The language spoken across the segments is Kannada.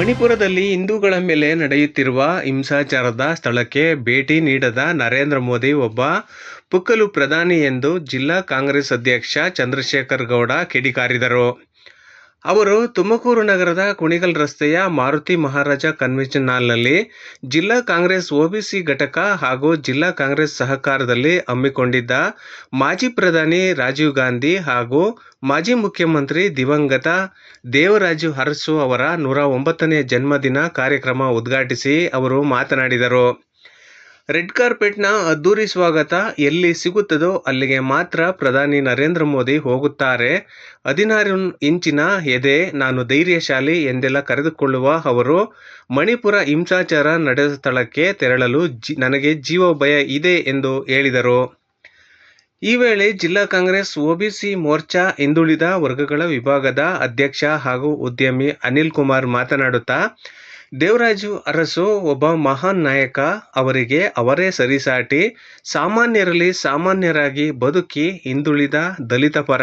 ಮಣಿಪುರದಲ್ಲಿ ಹಿಂದೂಗಳ ಮೇಲೆ ನಡೆಯುತ್ತಿರುವ ಹಿಂಸಾಚಾರದ ಸ್ಥಳಕ್ಕೆ ಭೇಟಿ ನೀಡದ ನರೇಂದ್ರ ಮೋದಿ ಒಬ್ಬ ಪುಕ್ಕಲು ಪ್ರಧಾನಿ ಎಂದು ಜಿಲ್ಲಾ ಕಾಂಗ್ರೆಸ್ ಅಧ್ಯಕ್ಷ ಚಂದ್ರಶೇಖರ್ ಗೌಡ ಕಿಡಿಕಾರಿದರು. ಅವರು ತುಮಕೂರು ನಗರದ ಕುಣಿಗಲ್ ರಸ್ತೆಯ ಮಾರುತಿ ಮಹಾರಾಜ ಕನ್ವೆನ್ಷನ್ ಹಾಲ್ನಲ್ಲಿ ಜಿಲ್ಲಾ ಕಾಂಗ್ರೆಸ್ ಒಬಿಸಿ ಘಟಕ ಹಾಗೂ ಜಿಲ್ಲಾ ಕಾಂಗ್ರೆಸ್ ಸಹಕಾರದಲ್ಲಿ ಹಮ್ಮಿಕೊಂಡಿದ್ದ ಮಾಜಿ ಪ್ರಧಾನಿ ರಾಜೀವ್ ಗಾಂಧಿ ಹಾಗೂ ಮಾಜಿ ಮುಖ್ಯಮಂತ್ರಿ ದಿವಂಗತ ದೇವರಾಜು ಅರಸು ಅವರ ನೂರ ಒಂಬತ್ತನೇ ಜನ್ಮದಿನ ಕಾರ್ಯಕ್ರಮ ಉದ್ಘಾಟಿಸಿ ಅವರು ಮಾತನಾಡಿದರು. ರೆಡ್ ಕಾರ್ಪೆಟ್ನ ಅದ್ದೂರಿ ಸ್ವಾಗತ ಎಲ್ಲಿ ಸಿಗುತ್ತದೋ ಅಲ್ಲಿಗೆ ಮಾತ್ರ ಪ್ರಧಾನಿ ನರೇಂದ್ರ ಮೋದಿ ಹೋಗುತ್ತಾರೆ. ಹದಿನಾರು ಇಂಚಿನ ಎದೆ ನಾನು ಧೈರ್ಯಶಾಲಿ ಎಂದೆಲ್ಲ ಕರೆದುಕೊಳ್ಳುವ ಅವರು ಮಣಿಪುರ ಹಿಂಸಾಚಾರ ನಡೆದ ಸ್ಥಳಕ್ಕೆ ತೆರಳಲು ಜಿ, ನನಗೆ ಜೀವ ಭಯ ಇದೆ ಎಂದು ಹೇಳಿದರು. ಈ ವೇಳೆ ಜಿಲ್ಲಾ ಕಾಂಗ್ರೆಸ್ ಒಬಿಸಿ ಮೋರ್ಚಾ ಹಿಂದುಳಿದ ವರ್ಗಗಳ ವಿಭಾಗದ ಅಧ್ಯಕ್ಷ ಹಾಗೂ ಉದ್ಯಮಿ ಅನಿಲ್ ಕುಮಾರ್ ಮಾತನಾಡುತ್ತಾ ದೇವರಾಜು ಅರಸು, ಒಬ್ಬ ಮಹಾನ್ ನಾಯಕ, ಅವರಿಗೆ ಅವರೇ ಸರಿಸಾಟಿ, ಸಾಮಾನ್ಯರಲ್ಲಿ ಸಾಮಾನ್ಯರಾಗಿ ಬದುಕಿ ಹಿಂದುಳಿದ ದಲಿತ ಪರ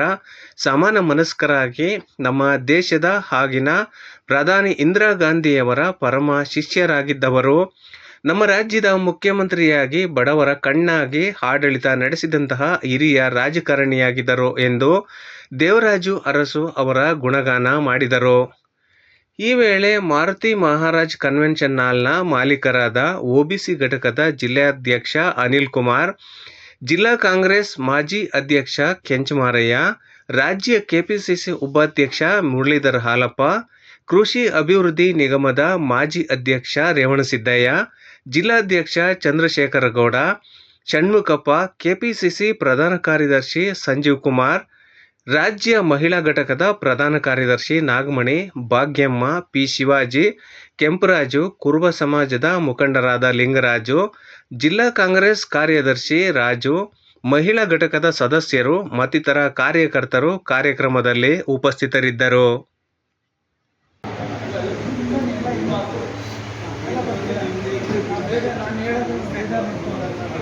ಸಮಾನ ಮನಸ್ಕರಾಗಿ ನಮ್ಮ ದೇಶದ ಆಗಿನ ಪ್ರಧಾನಿ ಇಂದಿರಾ ಗಾಂಧಿಯವರ ಪರಮ ಶಿಷ್ಯರಾಗಿದ್ದವರು. ನಮ್ಮ ರಾಜ್ಯದ ಮುಖ್ಯಮಂತ್ರಿಯಾಗಿ ಬಡವರ ಕಣ್ಣಾಗಿ ಆಡಳಿತ ನಡೆಸಿದಂತಹ ಹಿರಿಯ ರಾಜಕಾರಣಿಯಾಗಿದ್ದರು ಎಂದು ದೇವರಾಜು ಅರಸು ಅವರ ಗುಣಗಾನ ಮಾಡಿದರು. ಈ ವೇಳೆ ಮಾರುತಿ ಮಹಾರಾಜ್ ಕನ್ವೆನ್ಷನ್ ಹಾಲ್ನ ಮಾಲೀಕರಾದ ಒಬಿಸಿ ಘಟಕದ ಜಿಲ್ಲಾಧ್ಯಕ್ಷ ಅನಿಲ್ ಕುಮಾರ್, ಜಿಲ್ಲಾ ಕಾಂಗ್ರೆಸ್ ಮಾಜಿ ಅಧ್ಯಕ್ಷ ಕೆಂಚಮಾರಯ್ಯ, ರಾಜ್ಯ ಕೆಪಿಸಿಸಿ ಉಪಾಧ್ಯಕ್ಷ ಮುರಳೀಧರ್ ಹಾಲಪ್ಪ, ಕೃಷಿ ಅಭಿವೃದ್ಧಿ ನಿಗಮದ ಮಾಜಿ ಅಧ್ಯಕ್ಷ ರೇವಣಸಿದ್ದಯ್ಯ ಜಿಲ್ಲಾಧ್ಯಕ್ಷ ಚಂದ್ರಶೇಖರಗೌಡ ಷಣ್ಮುಖಪ್ಪ, ಕೆಪಿಸಿಸಿ ಪ್ರಧಾನ ಕಾರ್ಯದರ್ಶಿ ಸಂಜೀವ್ ಕುಮಾರ್ ರಾಜ್ಯ ಮಹಿಳಾ ಘಟಕದ ಪ್ರಧಾನ ಕಾರ್ಯದರ್ಶಿ ನಾಗಮಣಿ, ಭಾಗ್ಯಮ್ಮ, ಪಿ. ಶಿವಾಜಿ, ಕೆಂಪರಾಜು, ಕುರುಬ ಸಮಾಜದ ಮುಖಂಡರಾದ ಲಿಂಗರಾಜು, ಜಿಲ್ಲಾ ಕಾಂಗ್ರೆಸ್ ಕಾರ್ಯದರ್ಶಿ ರಾಜು, ಮಹಿಳಾ ಘಟಕದ ಸದಸ್ಯರು, ಮತ್ತಿತರ ಕಾರ್ಯಕರ್ತರು ಕಾರ್ಯಕ್ರಮದಲ್ಲಿ ಉಪಸ್ಥಿತರಿದ್ದರು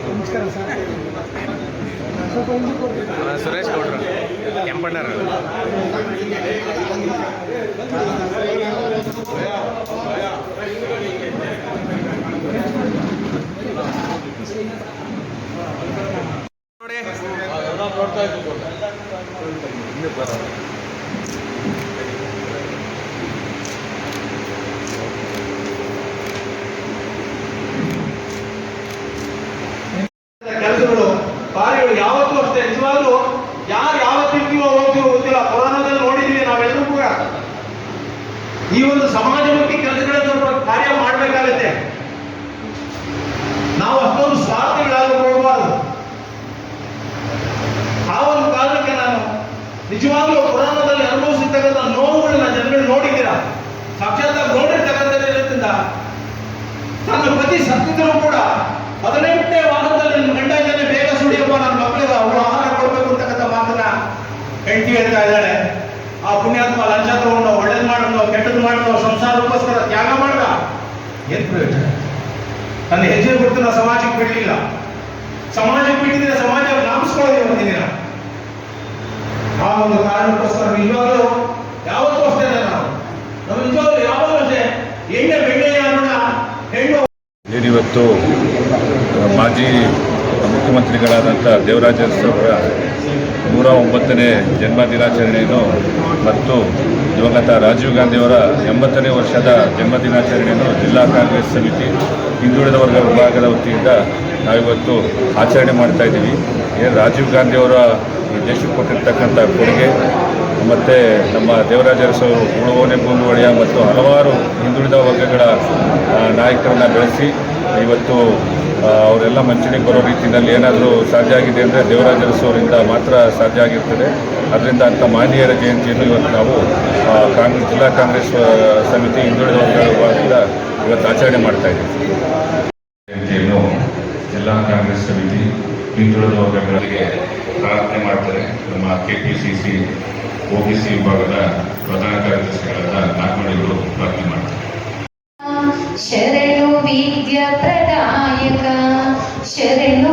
ನಮಸ್ಕಾರ ಸರ್ ಸ್ವಲ್ಪ ಹಿಂದೆ ಕೊಡಿ. ಸುರೇಶ್ ಗೌಡ್ರು ಕೆಂಪಣ್ಣರು ಕೆಲಸಗಳು ಕಾರ್ಯಗಳು ಯಾವತ್ತೂ ಅಷ್ಟೇ ನಿಜವಾಗ್ಲೂ ಯಾರು ಯಾವತ್ತಿರ್ತೀವೋ ಹೋಗ್ತೀವೋ ಗೊತ್ತಿಲ್ಲ ಕೊರೋನಾದಲ್ಲಿ ನೋಡಿದೀವಿ ನಾವೆಲ್ಲರೂ ಕೂಡ ಈ ಒಂದು ಸಮಾಜಮುಖಿ ಕೆಲಸಗಳನ್ನ ಸ್ವಲ್ಪ ಕಾರ್ಯ ಮಾಡಬೇಕಾಗತ್ತೆ ನಾವು ಅಷ್ಟೊಂದು ಸ್ವಾರ್ಥಗಳಾಗಿ ಹೋಗಬಾರದು ಆ ಒಂದು ಕಾರಣಕ್ಕೆ ನಾನು ನಿಜವಾಗ್ಲೂ ಕೊರೋನಾದಲ್ಲಿ ಅನುಭವಿಸಿರ್ತಕ್ಕಂಥ ನೋವುಗಳನ್ನ ಜನಗಳು ನೋಡಿದ್ದೀರಾ ಸಾಕ್ಷಾತ್ ನೋಡಿರ್ತಕ್ಕಂಥದ್ರಿಂದ ನನ್ನ ಪತಿ ಸತ್ತಿದ್ರು ಕೂಡ ಹದಿನೆಂಟನೇ ವಾರದಲ್ಲಿ ನನ್ನ ಗಂಡ ಇದ್ದಾನೆ ಬೇಗ ಸುಡಿಯಪ್ಪ ನನ್ನ ಮಕ್ಕಳಿಗೆ ಅವಳು ಆಹಾರ ಕೊಡಬೇಕು ಅಂತಕ್ಕಂಥ ಮಾತನ್ನ ಹೆಂಡತಿ ಹೇಳ್ತಾ ಇದ್ದಾಳೆ ಆ ಪುಣ್ಯಾತ್ಮ ಲಂಚ ತಗೊಂಡು ಒಳ್ಳೇದು ಮಾಡೋದು ಕೆಟ್ಟದ್ದು ಮಾಡೋದು ಸಂಸಾರಕ್ಕೋಸ್ಕರ ತ್ಯಾಗ ಮಾಡ್ದ ಏನ್ ಪ್ರಯೋಜನ ನನ್ನ ಹೆಜ್ಜೆ ಬಿಟ್ಟು ನಾನು ಸಮಾಜಕ್ಕೆ ಬಿಡಲಿಲ್ಲ ಸಮಾಜಕ್ಕೆ ಬಿಟ್ಟಿದ್ರೆ ಸಮಾಜ ನಾಮಿಸ್ಕೊಳ್ಳೋದು ಒಂದಿನ ಆ ಒಂದು ಕಾರಣಕ್ಕೋಸ್ಕರ ನಿಜವಾಗ್ಲೂ ಯಾವತ್ತೂ ಅಷ್ಟೇ ನಾವು ನಾವು ನಿಜವಾಗ್ಲೂ ಯಾವಾಗಲೂ ಅಷ್ಟೇ ಎಣ್ಣೆ ಬೆಣ್ಣೆಯ ಅನ್ನೋಣ ಹೆಣ್ಣು ಏನಿವತ್ತು ಮಾಜಿ ಮುಖ್ಯಮಂತ್ರಿಗಳಾದಂಥ ದೇವರಾಜ ಅವರ ನೂರ ಒಂಬತ್ತನೇ ಜನ್ಮ ದಿನಾಚರಣೆಯನ್ನು ಮತ್ತು ದಿವಂಗತ ರಾಜೀವ್ ಗಾಂಧಿಯವರ ಎಂಬತ್ತನೇ ವರ್ಷದ ಜನ್ಮ ದಿನಾಚರಣೆಯನ್ನು ಜಿಲ್ಲಾ ಕಾಂಗ್ರೆಸ್ ಸಮಿತಿ ಹಿಂದುಳಿದ ವರ್ಗ ವಿಭಾಗದ ವತಿಯಿಂದ ನಾವಿವತ್ತು ಆಚರಣೆ ಮಾಡ್ತಾ ಇದ್ದೀವಿ. ಏನು ರಾಜೀವ್ ಗಾಂಧಿಯವರ ದೇಶಕ್ಕೆ ಕೊಟ್ಟಿರ್ತಕ್ಕಂಥ ಕೊಡುಗೆ ಮತ್ತು ನಮ್ಮ ದೇವರಾಜ ಅರಸು ಅವರು ಉಳುವನೆ ಭೂಮಿ ಮತ್ತು ಹಲವಾರು ಹಿಂದುಳಿದ ವರ್ಗಗಳ ನಾಯಕರನ್ನು ಬೆಳೆಸಿ ಇವತ್ತು ಅವರೆಲ್ಲ ಮಂಚೂಣಿಗೆ ಬರೋ ರೀತಿಯಲ್ಲಿ ಏನಾದರೂ ಸಾಧ್ಯ ಆಗಿದೆ ಅಂದರೆ ದೇವರಾಜ ಅರಸು ಮಾತ್ರ ಸಾಧ್ಯ ಆಗಿರ್ತದೆ. ಅದರಿಂದ ಅಂಥ ಮಾನ್ಯರ ಜಯಂತಿಯನ್ನು ಇವತ್ತು ನಾವು ಕಾಂಗ್ರೆಸ್ ಜಿಲ್ಲಾ ಕಾಂಗ್ರೆಸ್ ಸಮಿತಿ ಹಿಂದುಳಿದ ವರ್ಗಗಳ ವಿಭಾಗದಿಂದ ಇವತ್ತು ಆಚರಣೆ ಮಾಡ್ತಾ ಇದ್ದೀವಿ. ಜಯಂತಿಯನ್ನು ಜಿಲ್ಲಾ ಕಾಂಗ್ರೆಸ್ ಸಮಿತಿ ಹಿಂದುಳಿದ ವರ್ಗಗಳಿಗೆ ಪ್ರಾರ್ಥನೆ ಮಾಡ್ತಾರೆ. ನಮ್ಮ K P C C O B C ವಿಭಾಗದ ಪ್ರಧಾನ ಕಾರ್ಯದರ್ಶಿಗಳಾದ ನಾಗಮಣಿಗಳು ಪ್ರಾರ್ಥನೆ ಮಾಡ್ತಾರೆ ಶರಣು ವಿದ್ಯಾ ಪ್ರದಾಯಕ ಶರಣು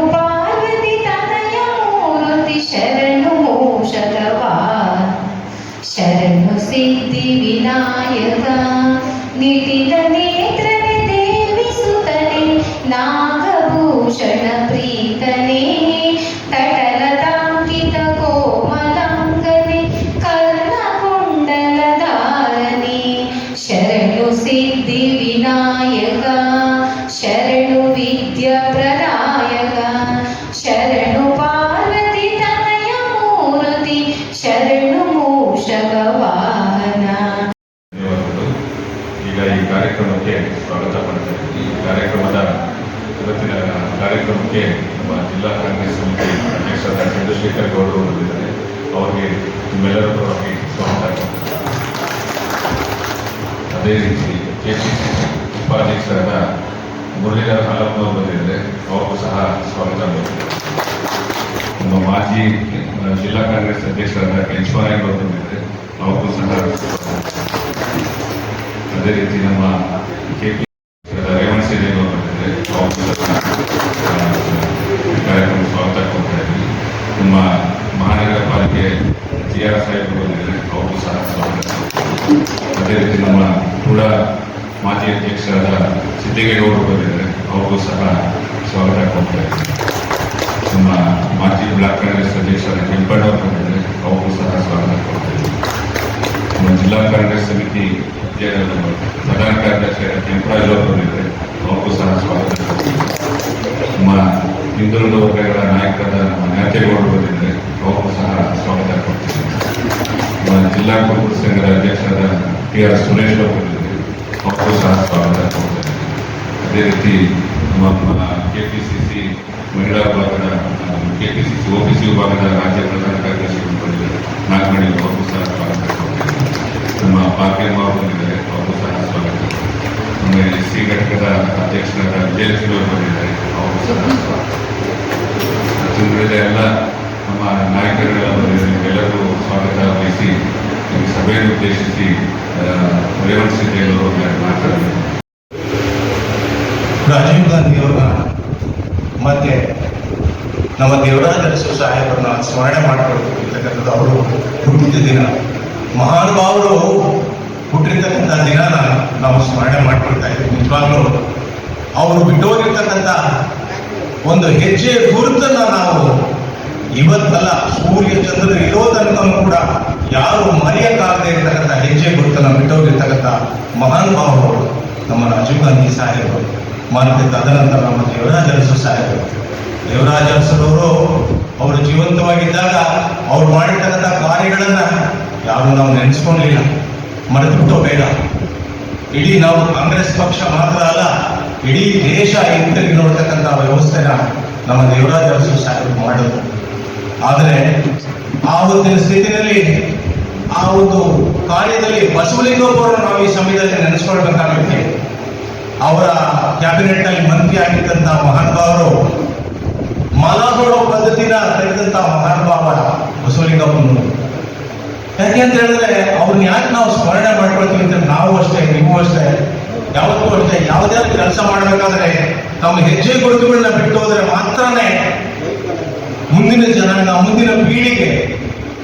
ಕಾರ್ಯಕ್ರಮಕ್ಕೆ ಸ್ವಾಗತ ಮಾಡ್ತೇನೆ ಈ ಕಾರ್ಯಕ್ರಮದ ಇವತ್ತಿನ ಕಾರ್ಯಕ್ರಮಕ್ಕೆ ನಮ್ಮ ಜಿಲ್ಲಾ ಕಾಂಗ್ರೆಸ್ ಸಮಿತಿ ಅಧ್ಯಕ್ಷರಾದ ಚಂದ್ರಶೇಖರ್ ಗೌಡರು ಬಂದಿದ್ದಾರೆ. ಅವರಿಗೆ ನಿಮ್ಮೆಲ್ಲರ ಪರವಾಗಿ ಸ್ವಾಗತ ಅದೇ ರೀತಿ ಕೆ ಸಿ ಉಪಾಧ್ಯಕ್ಷರಾದ ಮುರಳೀಧರ ಹಾಲಪ್ಪನವರು ಬಂದಿದ್ದಾರೆ. ಅವರಿಗೂ ಸಹ ಸ್ವಾಗತ ನಮ್ಮ ಮಾಜಿ ಜಿಲ್ಲಾ ಕಾಂಗ್ರೆಸ್ ಅಧ್ಯಕ್ಷರಾದ ಕೆಂಚಮಾರಾಯ್ ಅವರು ಬಂದಿದ್ದಾರೆ. ಅವರಿಗೂ ಸಹ ಅದೇ ರೀತಿ ನಮ್ಮ ಕೆ ಪಿ ರೇವಣ ಸೇನೆ ಅವರು ಬಂದಿದ್ದಾರೆ. ಅವ್ರಿಗೂ ಸಹ ಆ, ಕಾರ್ಯಕ್ರಮ ಸ್ವಾಗತ ಕೊಡ್ತಾ ಇದ್ದೀವಿ ನಮ್ಮ ಮಹಾನಗರ ಪಾಲಿಕೆ ಜಿ ಆರ್ ಸಾಹೇಬರು ಬಂದಿದ್ದಾರೆ. ಅವರು ಸಹ ಸ್ವಾಗತ. ಅದೇ ರೀತಿ ನಮ್ಮ ಕೂಡ ಮಾಜಿ ಅಧ್ಯಕ್ಷರಾದ ಸಿದ್ದೇಗೌಡರು ಬಂದಿದ್ದಾರೆ. ಅವ್ರಿಗೂ ಸಹ ಸ್ವಾಗತ ಕೊಡ್ತಾ ಇದ್ದೀವಿ ನಮ್ಮ ಮಾಜಿ ಬ್ಲಾಕ್ ಕಾಂಗ್ರೆಸ್ ಅಧ್ಯಕ್ಷರಾದ ಕೆಂಪಣ್ಣವರು ಬಂದಿದ್ದಾರೆ. ಅವ್ರಿಗೂ ಸಹ ಸ್ವಾಗತ ಕೊಡ್ತಾ ನಮ್ಮ ಜಿಲ್ಲಾ ಕಾಂಗ್ರೆಸ್ ಸಮಿತಿ ಪ್ರಧಾನ ಕಾರ್ಯದರ್ಶಿ ಕೆಂಪರಾಜ್ ಅವರಿದ್ದಾರೆ ಅವ್ರಿಗೂ ಸಹ ಸ್ವಾಗತ. ನಮ್ಮ ಹಿಂದುಳಿದ ವರ್ಗಗಳ ನಾಯಕರಾದ ನಮ್ಮ ನ್ಯಾತೇಗೌಡರು ಬಂದಿದ್ದಾರೆ. ಅವ್ರಿಗೂ ಸಹ ಸ್ವಾಗತ ಕೊಡ್ತೇವೆ ನಮ್ಮ ಜಿಲ್ಲಾ ಕಾಂಗ್ರೆಸ್ ಸಂಘದ ಅಧ್ಯಕ್ಷರಾದ ಟಿ ಆರ್ ಸುರೇಶ್ ಅವರು ಬಂದಿದ್ದಾರೆ. ಅವ್ರಿಗೂ ಸಹ ಸ್ವಾಗತ ಕೊಡ್ತೇನೆ. ಅದೇ ರೀತಿ ನಮ್ಮ ಕೆಪಿಸಿಸಿ ಮಹಿಳಾ ವಿಭಾಗದ ಕೆಪಿಸಿಸಿ ಒಬಿಸಿ ವಿಭಾಗದ ರಾಜ್ಯ ಪ್ರಧಾನ ಕಾರ್ಯದರ್ಶಿಗಳು ಬಂದಿದ್ದಾರೆ. ಅವ್ರಿಗೂ ಸಹ ಸ್ವಾಗತ ಕೊಡ್ತೇವೆ ಬಂದಿದ್ದಾರೆ ಅವರು ಸಹ ಸ್ವಾಗತ. ನಮ್ಮ ಸಿ ಘಟಕದ ಅಧ್ಯಕ್ಷರಾದ ವಿಜಯಲಕ್ಷ್ಮಿ ಅವರು ಬಂದಿದ್ದಾರೆ. ಅವರು ಸಹ ಸ್ವಾಗತ. ಎಲ್ಲ ನಮ್ಮ ನಾಯಕರುಗಳ ಎಲ್ಲರಿಗೂ ಸ್ವಾಗತ ವಹಿಸಿ ಸಭೆಯನ್ನು ಉದ್ದೇಶಿಸಿ ರೇವಂತ್ ಮಾತನಾಡಿದರು ರಾಜೀವ್ ಗಾಂಧಿ ಅವರ ಮತ್ತೆ ನಮ್ಮ ದೇವರಾಜ ಸಾಹೇಬರನ್ನ ಸ್ಮರಣೆ ಮಾಡಿಕೊಳ್ತಿರ್ತಕ್ಕಂಥದ್ದು ಅವರು ಹುಟ್ಟಿದ ದಿನ. ಮಹಾನುಭಾವರು ಹುಟ್ಟಿರ್ತಕ್ಕಂಥ ದಿನಾನ ನಾವು ಸ್ಮರಣೆ ಮಾಡ್ಕೊಳ್ತಾ ಇದ್ದೀವಿ ನಿಜವಾಗ್ಲೂ ಅವರು ಬಿಟ್ಟೋಗಿರ್ತಕ್ಕಂಥ ಒಂದು ಹೆಜ್ಜೆ ಗುರುತನ್ನ ನಾವು ಇವತ್ತಲ್ಲ ಸೂರ್ಯ ಚಂದ್ರ ಇರೋ ಕೂಡ ಯಾರು ಮರೆಯಕ್ಕಾಗದೆ ಇರತಕ್ಕಂಥ ಹೆಜ್ಜೆ ಗುರುತನ್ನ ಬಿಟ್ಟೋಗಿರ್ತಕ್ಕಂಥ ಮಹಾನುಭಾವರು ನಮ್ಮ ರಾಜೀವ್ ಗಾಂಧಿ ಸಾಹೇಬರು. ಮಾನ್ಯ ತದನಂತರ ನಮ್ಮ ದೇವರಾಜ ಅರಸು ಸಾಹೇಬರು. ದೇವರಾಜ ಅವರು ಜೀವಂತವಾಗಿದ್ದಾಗ ಅವ್ರು ಮಾಡಿರ್ತಕ್ಕಂಥ ಕಾರ್ಯಗಳನ್ನ ಯಾರು ನಾವು ನೆನೆಸ್ಕೊಂಡಿಲ್ಲ. ಮರೆತುಬಿಟ್ಟು ಬೇಡ ಇಡೀ ನಾವು ಕಾಂಗ್ರೆಸ್ ಪಕ್ಷ ಮಾತ್ರ ಅಲ್ಲ, ಇಡೀ ದೇಶ ಹಿಂತಿರುಗಿ ನೋಡ್ತಕ್ಕಂಥ ವ್ಯವಸ್ಥೆನ ನಮ್ಮ ದೇವರಾಜ ಅರಸು ಸಾಹೇಬ್ ಮಾಡಿದ್ರು ಆದರೆ ಆ ಒಂದು ಸ್ಥಿತಿಯಲ್ಲಿ ಆ ಒಂದು ಕಾರ್ಯದಲ್ಲಿ ಬಸವಲಿಂಗಪ್ಪರನ್ನು ನಾವು ಈ ಸಮಯದಲ್ಲಿ ನೆನೆಸ್ಕೊಳ್ಬೇಕಾಗುತ್ತೆ. ಅವರ ಕ್ಯಾಬಿನೆಟ್ನಲ್ಲಿ ಮಂತ್ರಿ ಆಗಿದ್ದಂತ ಮಹಾನುಭಾವರು ಮಲಗೊಳ್ಳೋ ಪದ್ಧತಿನ ತೆಗೆದಂತ ಮಹಾನುಭಾವ ಬಸವಲಿಂಗಪ್ಪನವರು. ಯಾಕೆ ಅಂತ ಹೇಳಿದ್ರೆ ಅವ್ರನ್ನ ಯಾಕೆ ನಾವು ಸ್ಮರಣೆ ಮಾಡ್ಕೊಳ್ತೀವಿ ಅಂತ ನಾವು ಅಷ್ಟೇ, ನೀವು ಅಷ್ಟೇ, ಯಾವತ್ತೂ ಅಷ್ಟೇ, ಯಾವುದೇ ಕೆಲಸ ಮಾಡಬೇಕಾದ್ರೆ ನಮ್ಮ ಹೆಜ್ಜೆ ಗುರುತುಗಳನ್ನ ಬಿಟ್ಟು ಹೋದ್ರೆ ಮಾತ್ರನೇ ಮುಂದಿನ ಜನಾಂಗ, ಮುಂದಿನ ಪೀಳಿಗೆ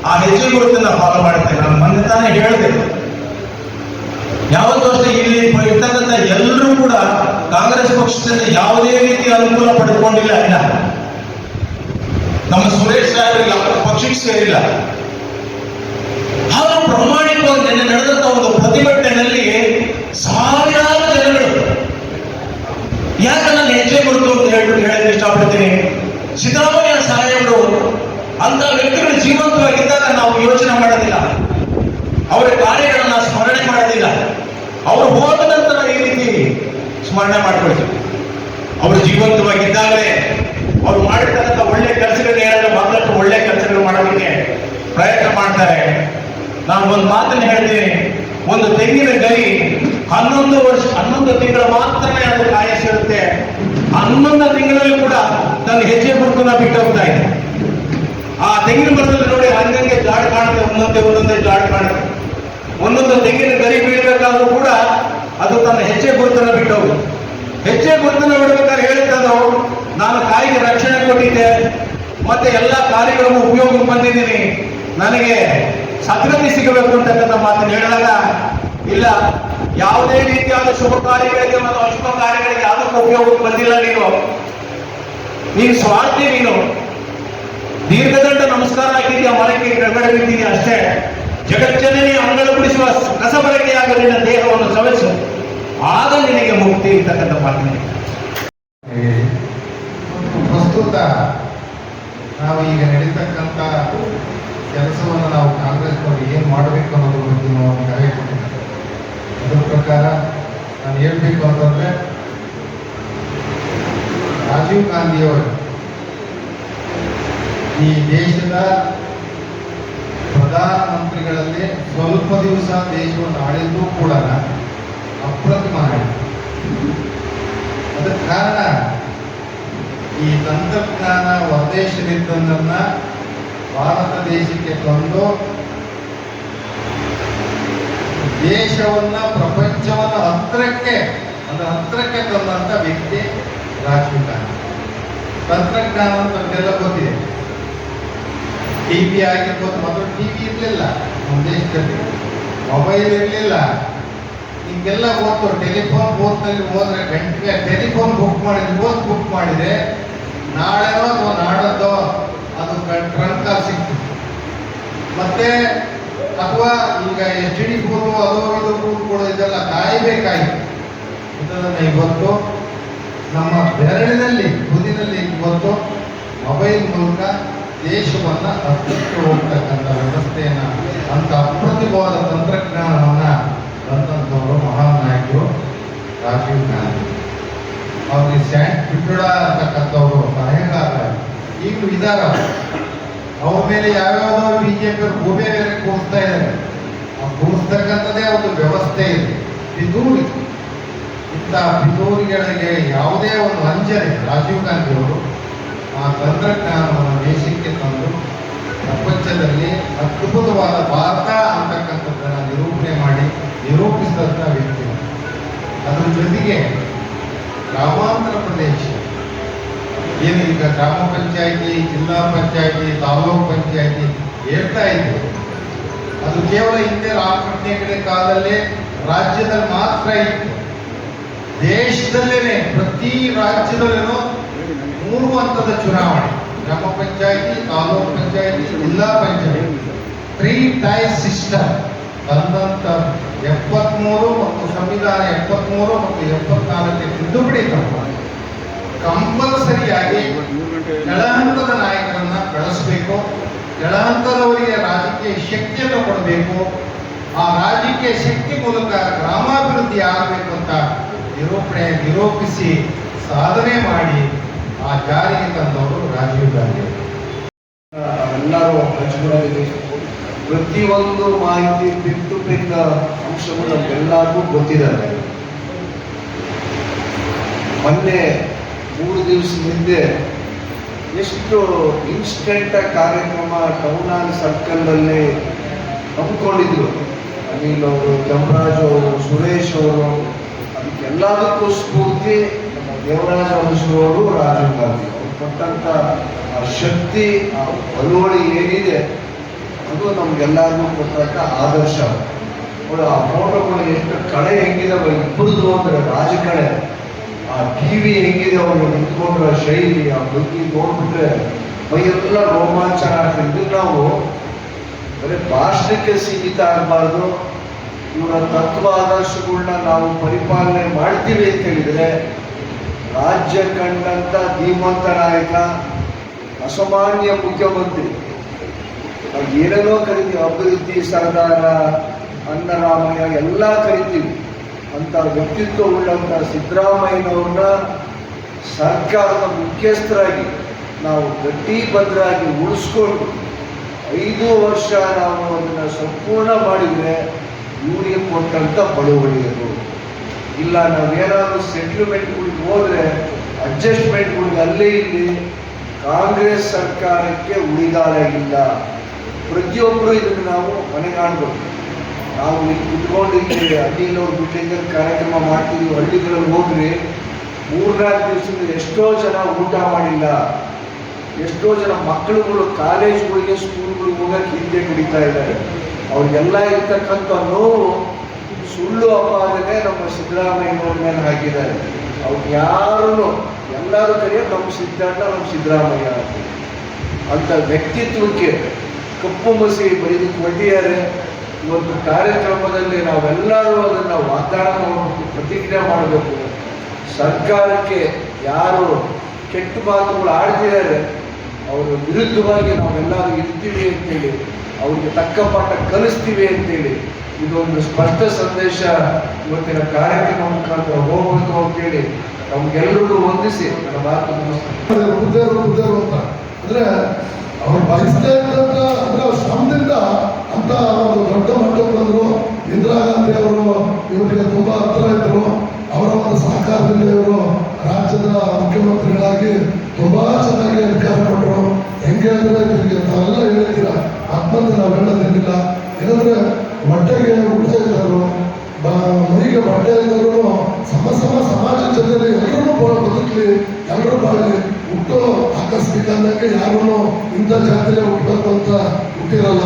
ಆ ಹೆಜ್ಜೆ ಗುರುತನ್ನ ಫಾಲೋ ಮಾಡುತ್ತೆ. ನಾನು ಮೊನ್ನೆ ತಾನೇ ಹೇಳಿದೆ. ಯಾವತ್ತೂ ಅಷ್ಟೇ ಇಲ್ಲಿ ಇರ್ತಕ್ಕಂಥ ಎಲ್ಲರೂ ಕೂಡ ಕಾಂಗ್ರೆಸ್ ಪಕ್ಷದಿಂದ ಯಾವುದೇ ರೀತಿಯ ಅನುಕೂಲ ಪಡೆದುಕೊಂಡಿಲ್ಲ ಇಲ್ಲ ನಮ್ಮ ಸುರೇಶ್ ಸಾಹೇಬರು ಯಾವ ಪಕ್ಷಕ್ಕೆ ಸೇರಿಲ್ಲ. ಹಾಗೂ ಪ್ರಾಮಾಣಿಕವಾಗಿ ನಿನ್ನೆ ನಡೆದಂತ ಒಂದು ಪ್ರತಿಭಟನೆಯಲ್ಲಿ ಸಾವಿರಾರು ಜನಗಳು. ಯಾಕೆ ನಾನು ಹೆಜ್ಜೆ ಗುರುತು ಅಂತ ಹೇಳ್ಬಿಟ್ಟು ಹೇಳಕ್ಕೆ ಇಷ್ಟಪಡ್ತೀನಿ. ಸಿದ್ದರಾಮಯ್ಯ ಸಾಹೇಬರು ಅಂತ ವ್ಯಕ್ತಿಗಳು ಜೀವಂತವಾಗಿದ್ದಾಗ ನಾವು ಯೋಚನೆ ಮಾಡೋದಿಲ್ಲ. ಅವರ ಕಾರ್ಯಗಳನ್ನ ಸ್ಮರಣೆ ಮಾಡೋದಿಲ್ಲ. ಅವರು ಹೋದ ನಂತರ ಈ ರೀತಿ ಸ್ಮರಣೆ ಮಾಡ್ಕೊಳ್ತೀವಿ ಅವರು ಜೀವಂತವಾಗಿದ್ದಾಗಲೇ ಅವ್ರು ಮಾಡಿರ್ತಕ್ಕಂಥ ಒಳ್ಳೆ ಕೆಲಸಗಳನ್ನ ಹೇಳಿದ್ರೆ ಬಹಳಷ್ಟು ಒಳ್ಳೆ ಕೆಲಸಗಳು ಮಾಡೋದಕ್ಕೆ ಪ್ರಯತ್ನ ಮಾಡ್ತಾರೆ. ನಾನು ಒಂದು ಮಾತನ್ನು ಹೇಳ್ತೀನಿ. ಒಂದು ತೆಂಗಿನ ಗರಿ ಹನ್ನೊಂದು ವರ್ಷ, ಹನ್ನೊಂದು ತಿಂಗಳು ಮಾತ್ರ ಅದು ಕಾಯಿಸಿರುತ್ತೆ. ಹನ್ನೊಂದು ತಿಂಗಳಲ್ಲಿ ಕೂಡ ತನ್ನ ಹೆಜ್ಜೆ ಗುರುತನ್ನ ಬಿಟ್ಟು ಹೋಗ್ತಾ ಇದೆ. ಆ ತೆಂಗಿನ ಮರದಲ್ಲಿ ನೋಡಿ ಹಂಗಂಗೆ ಜಾಡ್ ಕಾಣುತ್ತೆ, ಒಂದೊಂದೇ ಒಂದೊಂದೇ ಜಾಡ್ ಕಾಣುತ್ತೆ. ಒಂದೊಂದು ತೆಂಗಿನ ಗರಿ ಬೀಳಬೇಕಾದ್ರೂ ಕೂಡ ಅದು ತನ್ನ ಹೆಜ್ಜೆ ಗುರುತನ್ನ ಬಿಟ್ಟು ಹೋಗುತ್ತೆ. ಹೆಜ್ಜೆ ಗುರುತನ್ನ ಬಿಡಬೇಕಾದ್ರೆ ಹೇಳುತ್ತದೋ, ನಾನು ಕಾಯಿಗೆ ರಕ್ಷಣೆ ಕೊಟ್ಟಿದ್ದೆ ಮತ್ತೆ ಎಲ್ಲ ಕಾರ್ಯಗಳನ್ನು ಉಪಯೋಗ ಬಂದಿದ್ದೀನಿ. ನನಗೆ ಸದ್ಗತಿ ಸಿಗಬೇಕು ಅಂತಕ್ಕಂಥ ಮಾತನ್ನು ಹೇಳಿದಾಗ ಇಲ್ಲ, ಯಾವುದೇ ರೀತಿಯಾದ ಶುಭ ಕಾರ್ಯಗಳಿಗೆ ಮತ್ತು ಅಶುಭ ಕಾರ್ಯಗಳಿಗೆ ಯಾವುದಕ್ಕೂ ಉಪಯೋಗಕ್ಕೆ ಬಂದಿಲ್ಲ ನೀನು. ನೀನು ಸ್ವಾರ್ಥಿ ನೀನು. ದೀರ್ಘದಂಡ ನಮಸ್ಕಾರ ಹಾಕಿದ್ಯಾ, ಮರಕ್ಕೆ ಕೆಳಗಡೆ ಬಿದ್ದಿದ್ಯಾ ಅಷ್ಟೇ. ಜಗಜ್ಜನನಿ ಅಂಗಳ ಬಿಡಿಸುವ ಕಸಬರಕೆಯಾಗ ನಿನ್ನ ದೇಹವನ್ನು ಸವೆಸು. ಆಗ ನಿನಗೆ ಮುಕ್ತಿ ಇರ್ತಕ್ಕಂಥ ಮಾತಿನ ಅದ್ಭುತ ನಾವು ಈಗ ನಡೀತಕ್ಕಂಥ ಕೆಲಸವನ್ನು ನಾವು ಕಾಂಗ್ರೆಸ್ನವರು ಏನು ಮಾಡಬೇಕು ಅನ್ನೋದ್ರ ಬಗ್ಗೆ ನಾವು ಕರೆ ಕೊಟ್ಟಿದ್ದಾರೆ ಅದ್ರ ಪ್ರಕಾರ ನಾನು ಹೇಳ್ಬೇಕು ಅಂತಂದರೆ, ರಾಜೀವ್ ಗಾಂಧಿಯವರು ಈ ದೇಶದ ಪ್ರಧಾನಮಂತ್ರಿಗಳಲ್ಲಿ ಸ್ವಲ್ಪ ದಿವಸ ದೇಶವನ್ನು ಆಳಿದ್ದು ಕೂಡ ಅಪ್ರತಿಮ. ಅದಕ್ಕೆ ಕಾರಣ ಈ ತಂತ್ರಜ್ಞಾನ ಹೊರದೇಶದಿಂದನ್ನ ಭಾರತ ದೇಶಕ್ಕೆ ತಂದು ದೇಶವನ್ನ ಪ್ರಪಂಚವನ್ನ ಹತ್ತಿರಕ್ಕೆ ಅದರ ಹತ್ತಿರಕ್ಕೆ ತಂದಂತ ವ್ಯಕ್ತಿ ರಾಜೀವ್ ತಂತ್ರಜ್ಞಾನ ಅಂತ ಗೊತ್ತಿದೆ. ಟಿವಿ ಆಗಿರ್ಬೋದು, ಮೊದಲು ಟಿವಿ ಇರಲಿಲ್ಲ ನಮ್ಮ ದೇಶದಲ್ಲಿ. ಮೊಬೈಲ್ ಇರಲಿಲ್ಲ. ಹಿಂಗೆಲ್ಲ ಓದ್ತು ಟೆಲಿಫೋನ್ ಬೂತ್ನಲ್ಲಿ ಹೋದ್ರೆ ಗಂಟೆಗೆ ಟೆಲಿಫೋನ್ ಬುಕ್ ಮಾಡಿದ್ರೆ ಓದ್ ಬುಕ್ ಮಾಡಿದ್ರೆ ನಾಳೆನೋ ಅಥವಾ ನಾಡದ್ದೋ ಅದು ಟ್ರಂಕ್ ಸಿಕ್ತು. ಮತ್ತೆ ಅಥವಾ ಈಗ ಎಚ್ ಡಿ ಫೋನು ಅದು ಇದು ಕೂಡ ಇದೆಲ್ಲ ಕಾಯಬೇಕಾಗಿತ್ತು ಇದನ್ನು ಇವತ್ತು ನಮ್ಮ ಬೆರಳಿನಲ್ಲಿ, ಬುದಿನಲ್ಲಿ ಇವತ್ತು ಮೊಬೈಲ್ ಮೂಲಕ ದೇಶವನ್ನು ಹತ್ತಿರಕ್ಕೆ ಹೋಗ್ತಕ್ಕಂಥ ವ್ಯವಸ್ಥೆಯನ್ನು, ಅಂತ ಅಪ್ರತಿಭವಾದ ತಂತ್ರಜ್ಞಾನವನ್ನು ತಂದಂಥವರು ಮಹಾನ್ ನಾಯಕರು ರಾಜೀವ್ ಗಾಂಧಿ. ಅವ್ರಿಗೆ ಸ್ಯಾಂಡ್ ಬಿಟ್ಬಿಡ ಅಂತಕ್ಕಂಥವ್ರು ಸಹಾಯಗಾರ ಈಗಲೂ ಇದಾರ ಅವ್ರ. ಮೇಲೆ ಯಾವ್ಯಾವ್ದೋ ಜೆ ಪಿ ಭೂಮಿ ಬೇರೆ ಕೂರಿಸ್ತಾ ಇದ್ದಾರೆ ಆ ಕೂರಿಸ್ತಕ್ಕಂಥದ್ದೇ ಒಂದು ವ್ಯವಸ್ಥೆ ಇದೆ. ಪಿತೂರಿ. ಇಂಥ ಪಿತೂರಿಗಳಿಗೆ ಯಾವುದೇ ಒಂದು ವಂಚನೆ ರಾಜೀವ್ ಗಾಂಧಿ ಅವರು ಆ ತಂತ್ರಜ್ಞಾನವನ್ನು ದೇಶಕ್ಕೆ ತಂದು ಪ್ರಪಂಚದಲ್ಲಿ ಅದ್ಭುತವಾದ ಭಾರತ ಅಂತಕ್ಕಂಥದ್ದನ್ನು ನಿರೂಪಣೆ ಮಾಡಿ ನಿರೂಪಿಸಿದಂಥ ವ್ಯಕ್ತಿ. ಅದರ ಜೊತೆಗೆ ಗ್ರಾಮಾಂತರ ಪ್ರದೇಶ. ಏನು ಈಗ ಗ್ರಾಮ ಪಂಚಾಯಿತಿ, ಜಿಲ್ಲಾ ಪಂಚಾಯಿತಿ, ತಾಲೂಕು ಪಂಚಾಯಿತಿ ಹೇಳ್ತಾ ಇದ್ರು. ಅದು ಕೇವಲ ಹಿಂದೆ ರಾಮಕೃಷ್ಣ ಕಡೆ ಕಾಲದಲ್ಲಿ ರಾಜ್ಯದಲ್ಲಿ ಮಾತ್ರ ಇತ್ತು. ದೇಶದಲ್ಲೇನೆ ಪ್ರತಿ ರಾಜ್ಯದಲ್ಲೇನೋ ಮೂರು ಹಂತದ ಚುನಾವಣೆ. ಗ್ರಾಮ ಪಂಚಾಯಿತಿ, ತಾಲೂಕು ಪಂಚಾಯಿತಿ, ಜಿಲ್ಲಾ ಪಂಚಾಯಿತಿ. ತ್ರೀ ಟೈರ್ ಸಿಸ್ಟಮ್ ತಂದಂತ ಎಪ್ಪತ್ಮೂರು ಮತ್ತು ಸಂವಿಧಾನ ಎಪ್ಪತ್ಮೂರು ಮತ್ತು ಎಪ್ಪತ್ನಾಲ್ಕಕ್ಕೆ ತಿದ್ದುಪಡಿ ತಂದ ಕಂಪಲ್ಸರಿಯಾಗಿ ಕೆಳಹಂತದ ನಾಯಕರನ್ನ ಬೆಳೆಸಬೇಕು ಕೆಳಹಂತದವರಿಗೆ ರಾಜಕೀಯ ಶಕ್ತಿಯನ್ನು ಕೊಡಬೇಕು. ಆ ರಾಜಕೀಯ ಶಕ್ತಿ ಮೂಲಕ ಗ್ರಾಮಾಭಿವೃದ್ಧಿ ಆಗಬೇಕು ಅಂತ ನಿರೂಪಣೆ ನಿರೂಪಿಸಿ ಸಾಧನೆ ಮಾಡಿ ಆ ಜಾರಿಗೆ ತಂದವರು ರಾಜೀವ್ ಗಾಂಧಿ. ಎಲ್ಲರೂ ಹಂಚಿಕೊಂಡಿದ್ದೀವಿ ಪ್ರತಿಯೊಂದು ಮಾಹಿತಿ ಬಿಟ್ಟು ಬಿಟ್ಟ ಅಂಶಗಳು ನಮಗೆಲ್ಲರಿಗೂ ಗೊತ್ತಿದ್ದಾರೆ. ಮೊನ್ನೆ ಮೂರು ದಿವಸ ಹಿಂದೆ ಎಷ್ಟು ಇನ್ಸ್ಟೆಂಟ್ ಕಾರ್ಯಕ್ರಮ ಟೌನ್ ಹಾಲ್ ಸರ್ಕಲ್ನಲ್ಲಿ ಹಮ್ಮಿಕೊಂಡಿದ್ರು. ಅನಿಲ್ ಅವರು, ಜಮರಾಜ್ ಅವರು, ಸುರೇಶ್ ಅವರು, ಅದಕ್ಕೆಲ್ಲದಕ್ಕೂ ಸ್ಫೂರ್ತಿ ನಮ್ಮ ದೇವರಾಜ ಅವರು, ರಾಜೀವ್ ಗಾಂಧಿ ಅವರು ಕೊಟ್ಟಂತ ಆ ಶಕ್ತಿ, ಆ ಬಲುವಳಿ ಏನಿದೆ ಅದು ನಮ್ಗೆಲ್ಲರಿಗೂ ಕೊಟ್ಟಂತ ಆದರ್ಶ. ಅವಳು ಆ ಫೋಟೋಗಳು ಎಷ್ಟು ಕಳೆ ಹೆಂಗಿದಾವೆ ಇಬ್ಬರದು ಅಂದ್ರೆ ರಾಜಕಳೆ ಆ ಟಿವಿ ಹೆಂಗಿದೆ ಅವರು ನಿಂತ್ಕೊಂಡ್ರ ಶೈಲಿ, ಆ ಬುದ್ಧಿ ನೋಡ್ಬಿಟ್ರೆ ಮೈಯೆಲ್ಲ ರೋಮಾಂಚನ ಆಗ್ತಿದ್ದು ನಾವು ಬರೀ ಭಾಷಣಕ್ಕೆ ಸೀಮಿತ ಆಗಬಾರ್ದು. ಇವರ ತತ್ವ ಆದರ್ಶಗಳನ್ನ ನಾವು ಪರಿಪಾಲನೆ ಮಾಡ್ತೀವಿ ಅಂತ ಹೇಳಿದ್ರೆ ರಾಜ್ಯ ಕಂಡಂಥ ಧೀಮಂತ ನಾಯಕ, ಅಸಾಮಾನ್ಯ ಮುಖ್ಯಮಂತ್ರಿ ನಾವು ಏನೇನೋ ಕರಿತೀವಿ, ಅಭಿವೃದ್ಧಿ ಸರ್ದಾರ ಅನ್ನರಾಮಯ್ಯ ಎಲ್ಲ ಕರಿತೀವಿ. ಅಂತ ವ್ಯಕ್ತಿತ್ವ ಉಳ್ಳಂತ ಸಿದ್ದರಾಮಯ್ಯನವ್ರನ್ನ ಸರ್ಕಾರದ ಮುಖ್ಯಸ್ಥರಾಗಿ ನಾವು ಗಟ್ಟಿಬದ್ಧರಾಗಿ ಉಳಿಸ್ಕೊಂಡು ಐದು ವರ್ಷ ನಾವು ಅದನ್ನು ಸಂಪೂರ್ಣ ಮಾಡಿದರೆ ಇವರಿಗೆ ಕೊಟ್ಟಂತ ಬಳುವಳಿಯರು. ಇಲ್ಲ, ನಾವೇನಾದರೂ ಸೆಟ್ಲ್ಮೆಂಟ್ಗಳಿಗೆ ಹೋದರೆ ಅಡ್ಜಸ್ಟ್ಮೆಂಟ್ಗಳಿಗೆ ಅಲ್ಲೇ ಇಲ್ಲಿ ಕಾಂಗ್ರೆಸ್ ಸರ್ಕಾರಕ್ಕೆ ಉಳಿಗಾಲ ಇಲ್ಲ. ಪ್ರತಿಯೊಬ್ಬರು ಇದನ್ನು ನಾವು ಮನೆ ಕಾಣ್ಬೋದು. ನಾವು ಇಲ್ಲಿ ಕುತ್ಕೊಂಡಿದ್ದೀವಿ ಅಡ್ಡಿಲವ್ರು ಬಿಟ್ಟಿದ್ದ ಕಾರ್ಯಕ್ರಮ ಮಾಡ್ತೀವಿ ಹಳ್ಳಿಗಳಲ್ಲಿ ಹೋಗ್ರಿ ಮೂರ್ನಾಲ್ಕು ದಿವಸದಿಂದ ಎಷ್ಟೋ ಜನ ಊಟ ಮಾಡಿಲ್ಲ. ಎಷ್ಟೋ ಜನ ಮಕ್ಕಳುಗಳು, ಕಾಲೇಜ್ಗಳಿಗೆ, ಸ್ಕೂಲ್ಗಳಿಗೆ ಹೋಗಕ್ಕೆ ಹಿಂದೆ ಕುಡಿತಾ ಇದ್ದಾರೆ. ಅವ್ರಿಗೆಲ್ಲ ಇರ್ತಕ್ಕಂಥ ನೋವು ಸುಳ್ಳು ಅಪಾದನೆ ನಮ್ಮ ಸಿದ್ದರಾಮಯ್ಯನವ್ರ ಮೇಲೆ ಹಾಕಿದ್ದಾರೆ. ಅವ್ರು ಯಾರೂ ಎಲ್ಲರೂ ಕರೆಯೋದು ನಮ್ಮ ಸಿದ್ದಣ್ಣ ನಮ್ಮ ಸಿದ್ದರಾಮಯ್ಯ ಅಂತ. ವ್ಯಕ್ತಿತ್ವಕ್ಕೆ ಕಪ್ಪು ಮಸಿ ಬರೀದಕ್ಕೆ ಒಡ್ಡಿದ್ದಾರೆ ಇವತ್ತು ಕಾರ್ಯಕ್ರಮದಲ್ಲಿ ನಾವೆಲ್ಲರೂ ಅದನ್ನು ವಾಗ್ದಾನ ಮಾಡಬೇಕು ಪ್ರತಿಜ್ಞೆ ಮಾಡಬೇಕು. ಸರ್ಕಾರಕ್ಕೆ ಯಾರು ಕೆಟ್ಟ ಮಾತುಗಳು ಆಡ್ತಿದ್ದಾರೆ, ಅವರ ವಿರುದ್ಧವಾಗಿ ನಾವೆಲ್ಲರೂ ಇರ್ತೀವಿ ಅಂತೇಳಿ, ಅವ್ರಿಗೆ ತಕ್ಕ ಪಾಠ ಕಲಿಸ್ತೀವಿ ಅಂತೇಳಿ, ಇದೊಂದು ಸ್ಪಷ್ಟ ಸಂದೇಶ ಇವತ್ತಿನ ಕಾರ್ಯಕ್ರಮ ಮುಖಾಂತರ ಹೋಗಬೇಕು ಅಂತೇಳಿ ನಮ್ಗೆಲ್ಲರಿಗೂ ವಂದಿಸಿ ನನ್ನ ಮಾತು ಅಂತ. ಅಂದ್ರೆ ಅವ್ರು ಬಯಸ್ತಾ ಇದ್ದಂತ ಅಂದ್ರೆ ಅವ್ರ ಶ್ರಮದಿಂದ ಅಂತ ಒಂದು ದೊಡ್ಡ ಮಟ್ಟಕ್ಕೆ ಬಂದ್ರು. ಇಂದಿರಾ ಗಾಂಧಿ ಅವರು ಇವರಿಗೆ ತುಂಬಾ ಹತ್ರ ಇದ್ರು. ಅವರ ಒಂದು ಸಹಕಾರದಿಂದ ಇವರು ರಾಜ್ಯದ ಮುಖ್ಯಮಂತ್ರಿಗಳಾಗಿ ತುಂಬಾ ಚೆನ್ನಾಗಿ ಅಧಿಕಾರ ಕೊಟ್ಟರು ಹೆಂಗೆ ಅಂದ್ರೆ ಇವರಿಗೆ ತಾವೆಲ್ಲ ಹೇಳಿದ್ದೀರಾ ಆತ್ಮಂತ ನಾವು ಹೇಳೋದೇನಿಲ್ಲ ಏನಂದ್ರೆ ಹೊಟ್ಟೆಗೆ ಊಟ ಇದ್ದರು. ಮೈಗೆ ಬಟ್ಟೆ ಇದ್ದರು ಸಮ ಸಮ ಸಮಾಜ ಜೊತೆಲಿ ಎಲ್ಲರೂ ಬದುಕಲಿ, ಎಲ್ಲರೂ ಬಾಳಲಿ. ಹುಟ್ಟು ಆಕಸ್ಮಿಕ ಅಂದಂಗೆ ಯಾರೂ ಇಂಥ ಜಾತ್ರೆ ಹುಟ್ಟಬೇಕು ಅಂತ ಹುಟ್ಟಿರಲ್ಲ,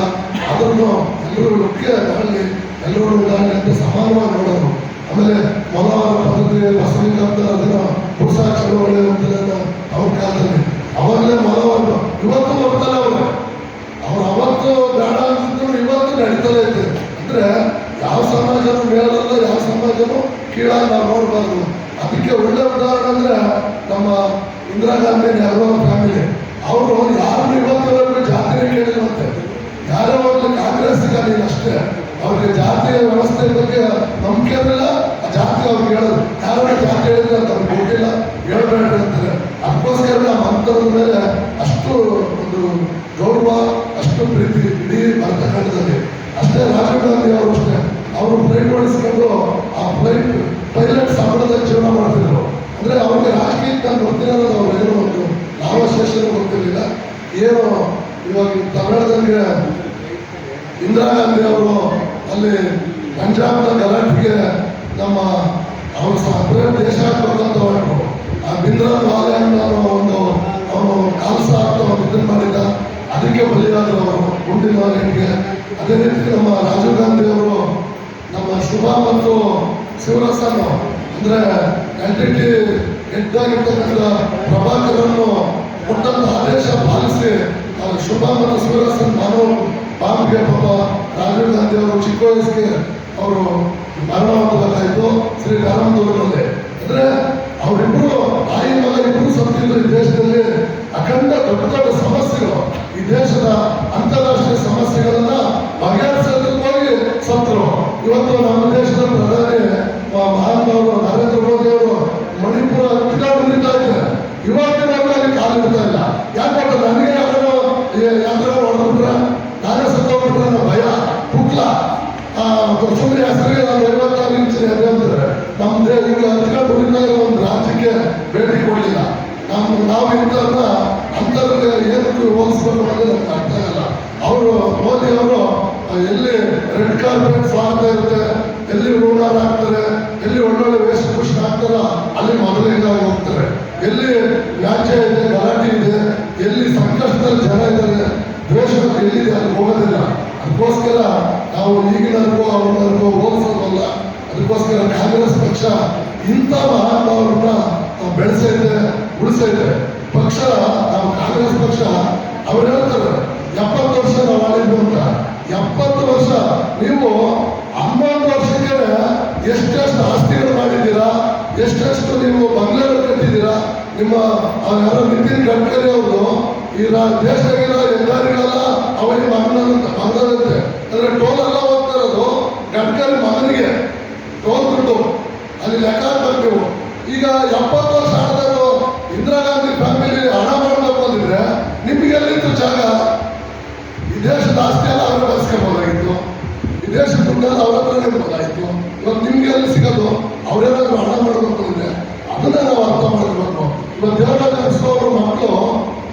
ಅದನ್ನು ಎಲ್ಲರೂ ಮುಖ್ಯ ಬಾಳಲಿ ಎಲ್ಲರೂ ಉದಾಹರಣೆ ಅಂತ ಸಮಾನವಾಗಿ ನೋಡೋರು ಆಮೇಲೆ ಮೊಲವಾರ ಪದ್ಧತಿ ವಸಂತ ಅದನ್ನು ಹೊಸ ಚಳವಳಿ ಅಂತ ಅವ್ರ ಕಾಲದಲ್ಲಿ ಅವಾಗಲೇ ಮೊಲವಾರ, ಇವತ್ತು ಬರ್ತಾರೆ ಅವರು? ಅವ್ರು ಅವತ್ತು ಬೇಡ ಅಂತಿದ್ರು, ಇವತ್ತು ನಡೀತಲೇ ಐತೆ ಅಂದ್ರೆ ಯಾವ ಸಮಾಜನೂ ಮೇಲಲ್ಲ, ಯಾವ ಸಮಾಜನೂ ಕೀಳಾಗಿ ನಾವು ನೋಡಬಾರ್ದು. ಅದಕ್ಕೆ ಒಳ್ಳೆ ಉದಾಹರಣೆ ಅಂದ್ರೆ ನಮ್ಮ ಇಂದಿರಾ ಗಾಂಧಿ ನೆಹರು ಫ್ಯಾಮಿಲಿ ಅವರು ಯಾರು ಇವತ್ತವರೆಗೂ ಜಾತಿನೇ ಕೇಳಿಲ್ವಂತೆ ಯಾರೋ ಒಂದು ಕಾಂಗ್ರೆಸ್ ನೀನು ಅಷ್ಟೇ. ಅವ್ರಿಗೆ ಜಾತಿಯ ವ್ಯವಸ್ಥೆ ಬಗ್ಗೆ ನಂಬಿಕೆ ಇರಲಿಲ್ಲ, ಆ ಜಾತಿ ಅವ್ರಿಗೆ ಹೇಳೋದು. ಯಾರು ಜಾತಿ ಹೇಳಿದ್ರೆ ಅವ್ರಿಗೆ ಗೊತ್ತಿಲ್ಲ. ಹೇಳ್ಬೇಡ್ರಿ ಅಂತಾರೆ. ಅದಕ್ಕೋಸ್ಕರ ನಮ್ಮ ಅಂತರದ ಮೇಲೆ ಅಷ್ಟು ಒಂದು ಗೌರವ, ಅಷ್ಟು ಪ್ರೀತಿ ಇಡೀ ಭರತಖಂಡದಲ್ಲಿ ಅಷ್ಟೇ ರಾಜೀವ್ ಗಾಂಧಿ ಅವರು ಅಷ್ಟೇ. ಅವರು ಫ್ಲೈಟ್ ಓಡಿಸ್ಕೊಂಡು ಆ ಫ್ಲೈಟ್ ಪೈಲಟ್ ಜೀವನ ಮಾಡ್ತಿದ್ರು. ಅಂದ್ರೆ ಅವ್ರಿಗೆ ರಾಜಕೀಯ ತಂದು ಗೊತ್ತಿರೋದು ನಾವು ಒಂದು ಲಾಭಶೇಷನ ಗೊತ್ತಿರಲಿಲ್ಲ. ಏನು ಇವಾಗ ತಮಿಳದಲ್ಲಿ ಇಂದಿರಾ ಗಾಂಧಿ ಅವರು ಅಲ್ಲಿ ಪಂಜಾಬ್ನ ಗಲಾಟೆಗೆ ನಮ್ಮ ಅವರು ಸಪ್ರೇಟ್ ದೇಶ ಹಾಕ್ಬೇಕಂತ ಆ ಬಿಂದ್ರನ್ ವಾಲೆ ಅನ್ನೋ ಒಂದು ಅವನು ಕಾಲ್ಸ ಅಂತ ಒಂದು ಇದನ್ನು ಮಾಡಿದ್ದ. ಅದಕ್ಕೆ ಬಲಿಯಾದರು ಅವರು ಗುಂಡಿನ ವಾಲೆಗೆ ಅದೇ ರೀತಿ ನಮ್ಮ ರಾಜೀವ್ ಗಾಂಧಿ ಅವರು ನಮ್ಮ ಶುಭ ಮತ್ತು ಶಿವರಸನ್ ಅಂದ್ರೆ ಎಲ್ಟಿಟಿ ಹೆಡ್ ಆಗಿರ್ತಕ್ಕಂಥ ಪ್ರಭಾಕರನ್ನು ಕೊಟ್ಟಂತ ಆದೇಶ ಪಾಲಿಸಿ ಆ ಶುಭ ಮತ್ತು ಶಿವರಸನ್ ಮಾನವ ಬಾಂಬ್ಗೆ ಪಾಪ ರಾಜೀವ್ ಗಾಂಧಿ ಅವರು ಚಿಕ್ಕ ವಯಸ್ಸಿಗೆ ಅವರು ಮರಣವಾಗಬೇಕಾಯಿತು ಶ್ರೀ ರಾಮದೇವರಲ್ಲಿ ಅಂದ್ರೆ ಅವರಿಬ್ಬರು ತಾಯಿ ಮಗ ಇಬ್ಬರು ಸತ್ತಿದ್ರು ಈ ದೇಶದಲ್ಲಿ ಅಖಂಡ ದೊಡ್ಡ ದೊಡ್ಡ ಸಮಸ್ಯೆಗಳು. ಈ ದೇಶದ ಅಂತಾರಾಷ್ಟ್ರೀಯ ಸಮಸ್ಯೆಗಳನ್ನ ಬಗೆಹರಿಸೋದಕ್ಕಾಗಿ ಹೋಗಿ ಸತ್ತರು. ಇವತ್ತು ನಮ್ಮ ದೇಶದ ಪ್ರಧಾನಿ ಮ- ಮಹಾತ್ಮವರು ನರೇಂದ್ರ ಮೋದಿ ಅವರು ಮಣಿಪುರ ಹತ್ತಿರ ಬಂದಿದ್ದ ಇದ್ದಾರೆ ಇವತ್ತಿನವರೆಗೂ ಅಲ್ಲಿ ಕಾಲಿಡ್ತಾ ಇಲ್ಲ ಯಾಕಂದ್ರೆ ನನಗೆ ಯಾರೋ ಯಾವ್ದಾರ ಹೊಡೆದ್ಬಿಟ್ರ ನಾನೇ ಸತ್ತೋಗ್ಬಿಟ್ರೆ ಅನ್ನೋ ಭಯ ಹುಟ್ಲ ಸುಮ್ಮನೆ ಹೆಸರಿಗೆ ನಾನು ಐವತ್ತಾರು ಇಂಚ್ ಅಂದ್ರೆ ನಮ್ದು ಈಗ ಹತ್ತಿರ ಒಂದು ರಾಜ್ಯಕ್ಕೆ ಭೇಟಿ ಕೊಡಲಿಲ್ಲ. ನಮ್ಮ ನಾವು ಇಂಥವ್ರನ್ನ ಅಂತರ್ಗೆ ಏನಕ್ಕೆ ಹೋಲಿಸ್ಬೇಕು ಅನ್ನೋದು ನಮ್ಗೆ ಅರ್ಥ ಆಗಲ್ಲ. ಅವರು, ಮೋದಿ ಅವರು ಎಲ್ಲಿ ರೆಡ್ ಕಾರ್ಪೆಟ್ ಸ್ವಾಗತ ಇರುತ್ತೆ, ಎಲ್ಲಿ ಹೂನಾರ ಹಾಕ್ತಾರೆ, ಎಲ್ಲಿ ಒಳ್ಳೊಳ್ಳೆ ವೇಷಭೂಷಣ ಹಾಕ್ತಾರ ಅಲ್ಲಿ ಮೊದಲಿಂದ ಹೋಗ್ತಾರೆ. ಎಲ್ಲಿ ವ್ಯಾಜ್ಯ ಇದೆ, ಗಲಾಟೆ ಇದೆ, ಎಲ್ಲಿ ಸಂಕಷ್ಟದಲ್ಲಿ ಜನ ಇದ್ದಾರೆ, ದ್ವೇಷ ಎಲ್ಲಿದೆ ಅಲ್ಲಿ ಹೋಗೋದಿಲ್ಲ. ಅದಕ್ಕೋಸ್ಕರ ನಾವು ಈಗಿನವರೆಗೂ ಅವ್ರವರೆಗೂ ಹೋಲಿಸೋದಲ್ಲ. ಅದಕ್ಕೋಸ್ಕರ ಕಾಂಗ್ರೆಸ್ ಪಕ್ಷ ಇಂಥ ಮಹಾನುಭಾವರನ್ನ ನಾವು ಬೆಳೆಸೈತೆ ಉಳಿಸೈತೆ ಪಕ್ಷ, ನಾವು ಕಾಂಗ್ರೆಸ್ ಪಕ್ಷ, ಅವ್ರು ಹೇಳ್ತಾರೆ, ಎಪ್ಪತ್ತು ವರ್ಷ ನಾವು ಆಳಿದ್ವಿ ಅಂತ. ಎಪ್ಪತ್ತು ವರ್ಷ ನೀವು ಹನ್ನೊಂದು ವರ್ಷಕ್ಕೆ ಎಷ್ಟೆಷ್ಟು ಆಸ್ತಿಗಳು ಮಾಡಿದ್ದೀರಾ? ಎಷ್ಟೆಷ್ಟು ನೀವು ಬಂಗ್ಲೆಗಳು ಕಟ್ಟಿದ್ದೀರಾ? ನಿಮ್ಮ ಯಾರೋ ನಿತಿನ್ ಗಡ್ಕರಿ ಅವರು ಈ ರಾ- ದೇಶದಾಗಿರೋ ಹೆದ್ದಾರಿಗಳೆಲ್ಲ ಅವರಿಗೆ ಮಗನಂತ ಮಗನಂತೆ ಅಂದ್ರೆ ಟೋಲ್ ಎಲ್ಲ ಹೋಗ್ತಾ ಇರೋದು ಗಡ್ಕರಿ ಮಗನಿಗೆ. ಟೋಲ್ ದುಡ್ಡು. ಅಲ್ಲಿ ಲೆಕ್ಕ ಹಾಕ್ಬೇಕು. ಈಗ ಎಪ್ಪತ್ತು ವರ್ಷ ಆದವರು ಇಂದಿರಾ ಗಾಂಧಿ ಫ್ಯಾಮಿಲಿ ಹಣ ಮಾಡಬೇಕು ಅಂದಿದ್ರೆ ನಿಮ್ಗೆ ಎಲ್ಲಿತ್ತು ಜಾಗ? ಈ ದೇಶದ ಆಸ್ತಿ ಎಲ್ಲ ಅವ್ರು ಬಳಸ್ಕೋಬೋದಾಗಿತ್ತು. ಈ ದೇಶದ ದುಡ್ಡೆಲ್ಲ ಅವ್ರ ಹತ್ರ ಇರ್ಬೋದಾಗಿತ್ತು. ಇವತ್ತು ನಿಮ್ಗೆ ಎಲ್ಲಿ ಸಿಗೋದು? ಅವ್ರೇನಾದ್ರು ಹಣ ಮಾಡಬೇಕು ಅಂದ್ರೆ ಅದನ್ನ ನಾವು ಅರ್ಥ ಮಾಡಬೇಕು ಇವತ್ತು ದೇವರಾಜ ಅರಸು ಅವ್ರ ಮಕ್ಕಳು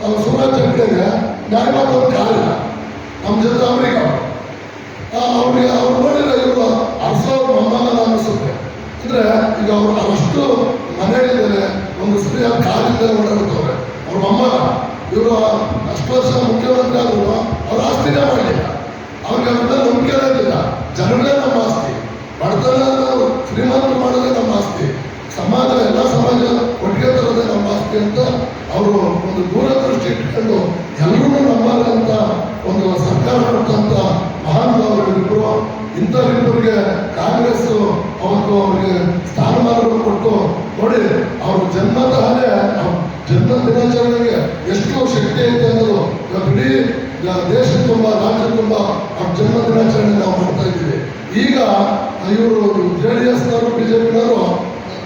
ನಾವು ಸುರಾಜ್ ಹೆಗ್ಡೆಗೆ ನ್ಯಾಯವಾದ ಒಂದು ಕಾಲಿಲ್ಲ ನಮ್ಮ ಜೊತೆ ಅವ್ರಿಗೆ ಅವ್ರಿಗೆ ಅವ್ರು ನೋಡಿದ್ರೆ ಇವರು ಅರಸು ಅವ್ರ ಮೊಮ್ಮಗನ ಅನಿಸುತ್ತೆ ಅಂದ್ರೆ ಈಗ ಅವ್ರು ಅಷ್ಟು ಮನೆಯಲ್ಲಿದ್ದಾರೆ ಒಂದು ಕಾಲಿಲ್ಲದೆ ಓಡಾಡ್ತವ್ರೆ ಅವ್ರ ಅಮ್ಮ, ಇವರು ಅಷ್ಟು ವರ್ಷ ಮುಖ್ಯಮಂತ್ರಿ ಆದ್ರು ಅವ್ರ ಆಸ್ತಿನೇ ಮಾಡಲಿಲ್ಲ. ಅವ್ರಿಗೆ ಅದ್ರ ನಂಬಿಕೆ ಜನರೇ ಜನಗಳೇ ನಮ್ಮ ಆಸ್ತಿ. ಬಡತನ ಶ್ರೀಮಂತರು ಮಾಡೋದೇ ನಮ್ಮ ಆಸ್ತಿ. ಸಮಾಜ, ಎಲ್ಲ ಸಮಾಜ ಒಟ್ಟಿಗೆ ತರೋದೇ ನಮ್ಮ ಆಸ್ತಿ ಅಂತ ಅವರು ಒಂದು ದೂರದೃಷ್ಟಿ ಇಟ್ಕೊಂಡು ಎಲ್ಲರೂ ಅಂತ ಒಂದು ಸರ್ಕಾರ ಕೊಟ್ಟಂತ ಮಹಾನ್ ಇಬ್ಬರು ಇಂಥವರಿಬ್ಬರಿಗೆ ಕಾಂಗ್ರೆಸ್ ಅವತ್ತು ಅವರಿಗೆ ಸ್ಥಾನಮಾನಗಳು ಜನ್ಮ ದಿನಾಚರಣೆಗೆ ಎಷ್ಟು ಶಕ್ತಿ ಐತೆ ಅನ್ನೋದು ಇವತ್ತು ಇಡೀ ದೇಶ ತುಂಬ, ರಾಜ್ಯ ತುಂಬ ಅವ್ರ ಜನ್ಮ ದಿನಾಚರಣೆ ನಾವು ಮಾಡ್ತಾ ಇದ್ದೀವಿ. ಈಗ ಇವರು ಜೆ ಡಿ ಎಸ್ನವರು ಬಿ ಜೆ ಪಿನವರು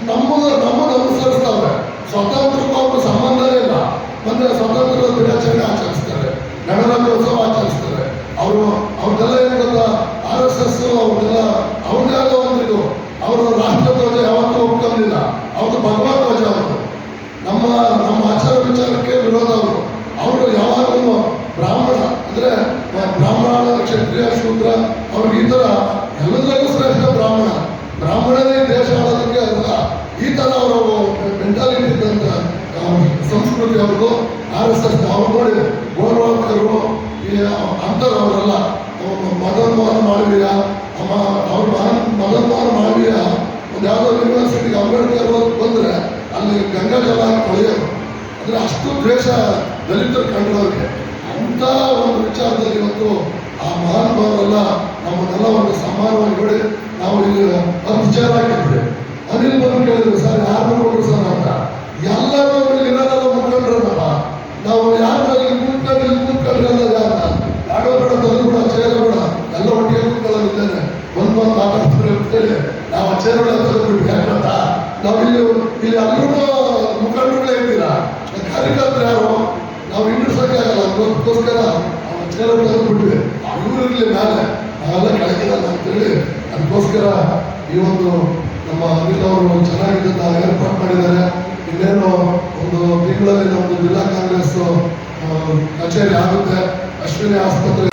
ನಮ್ಮನ್ನು ಅನುಸರಿಸ್ತಾವೆ ಸ್ವಾತಂತ್ರ್ಯಕ್ಕೂ ಅವ್ರ ಸಂಬಂಧನೇ ಇಲ್ಲ. ಮೊನ್ನೆ ಸ್ವಾತಂತ್ರ್ಯ ದಿನಾಚರಣೆ ಆಚರಿಸ್ತಾರೆ. ಗಣರಾಜ್ಯೋತ್ಸವ ಆಚರಿಸ್ತಾರೆ ಅವರು ಅವ್ರದ್ದೆಲ್ಲ ಏನು ಗೊತ್ತಾ ಆರ್ ಎಸ್ ಎಸ್ ಅವ್ರದ್ದೆಲ್ಲ ಅವ್ರದ್ದೇ ಆದ ಒಂದು ಇದು ಅವರು ರಾಷ್ಟ್ರಧ್ವಜ ಯಾವತ್ತೂ ಒಪ್ಕೊಂಡಿಲ್ಲ ಅವ್ರದ್ದು ಭಗವತ್ ಧ್ವಜ ಅವರು ನಮ್ಮ ನಮ್ಮ ಆಚಾರ ವಿಚಾರಕ್ಕೆ ವಿರೋಧ ಅವರು ಅವರು ಯಾವಾಗಲೂ ಬ್ರಾಹ್ಮಣ ಅಂದ್ರೆ ಬ್ರಾಹ್ಮಣ ಕ್ಷತ್ರಿಯ ಶೂದ್ರ ಅವ್ರಿಗೆ ಈ ತರ ಎಲ್ಲದಕ್ಕೂ ಶ್ರೇಷ್ಠ ಬ್ರಾಹ್ಮಣ. ಬ್ರಾಹ್ಮಣನೇ ದೇಶ ಆಳೋದಕ್ಕೆ ಅಲ್ಲ ಈ ತರ ಅವರ ಮೆಂಟಾಲಿಟಿ ಇದ್ದಂತ ಸಂಸ್ಕೃತಿ ಅವರು ಆರ್ ಎಸ್ ಎಸ್ ಅವ್ರು ನೋಡಿ ಗೌರವಕರು ಅಂತಾರೆ ಅವರೆಲ್ಲ. ಮದನ್ ಮೋಹನ್ ಮಾಳವೀಯ ಅವ್ರ ಮದನ್ ಮೋಹನ್ ಮಾಳವೀಯ ಒಂದು ಯಾವುದೋ ಯೂನಿವರ್ಸಿಟಿಗೆ ಅಂಬೇಡ್ಕರ್ ಬಂದ್ರೆ ಅಲ್ಲಿ ಗಂಗಾ ಜಲ ಕೊಳೆಯೋದು ಅಂದ್ರೆ ಅಷ್ಟು ದ್ವೇಷ ದಲಿತರು ಕಂಡ್ರವ್ರಿಗೆ ಅಂತ ಒಂದು ವಿಚಾರದಲ್ಲಿ ಇವತ್ತು ಆ ಮಹಾನುಭಾವರೆಲ್ಲ ನಮ್ಮನ್ನೆಲ್ಲ ಒಂದು ಸಮಾನವಾಗಿ ನೋಡಿ ನಾವು ಇಲ್ಲಿ ಒಂದು ಹಾಕಿದ್ರೆ ಅನಿಲ್ ಬಂದು ಕೇಳಿದ್ರು, ಸರ್ ಯಾರು ನೋಡ್ರು ಸರ್ ಅಂತ. ಎಲ್ಲರೂ ಇಲ್ಲಿ ಇರೋದೆಲ್ಲ ಮುಖಂಡ್ರಲ್ಲಪ್ಪ. ನಾವು ಯಾರು ಇಲ್ಲಿ ಕೂತ್ಕೊಂಡು, ಇಲ್ಲಿ ಕೂತ್ಕೊಂಡ್ರೆ ಅನ್ನೋದು ಜಾತ ಯಾರೋ ಬೇಡ ತಂದು ಬೇಡ ಚೇರ್ ಬೇಡ ಎಲ್ಲ ಒಟ್ಟಿಗೆ ಕೂತ್ಕೊಳ್ಳೋದಿದ್ದೇನೆ ಒಂದು ಒಂದು ಮಾತಾಡ್ತಾರೆ ಅಂತೇಳಿ ನಾವು ಚೇರ್ ಬೇಡ ತಗೊಂಡ್ಬಿಟ್ಟು ಯಾಕಂತ ನಾವು ಇಲ್ಲಿ ಇಲ್ಲಿ ಎಲ್ಲರೂ ಮುಖಂಡರುಗಳೇ ಇದ್ದೀರಾ? ಕಾರ್ಯಕರ್ತರು ಯಾರು? ನಾವು ಹಿಂದಿರ್ಸಕ್ಕೆ ಆಗಲ್ಲ. ಅದಕ್ಕೋಸ್ಕರ ತೆಗೆದ್ಬಿಟ್ವಿ ಇವ್ರು ಇರ್ಲಿ ಮೇಲೆ ನಾವೆಲ್ಲ ಕೆಳಗಿರಲ್ಲ ಅಂತೇಳಿ ಅದಕ್ಕೋಸ್ಕರ ಈ ಒಂದು ನಮ್ಮ ಅನಿಲ್ ಅವರು ಚೆನ್ನಾಗಿದ್ದ ಏರ್ಪಾಟ್ ಮಾಡಿದ್ದಾರೆ. ಇನ್ನೇನು ಒಂದು ತಿಂಗಳಲ್ಲಿ ನಮ್ಮದು ಜಿಲ್ಲಾ ಕಾಂಗ್ರೆಸ್ ಕಚೇರಿ ಆಗುತ್ತೆ. ಅಶ್ವಿನಿ ಆಸ್ಪತ್ರೆ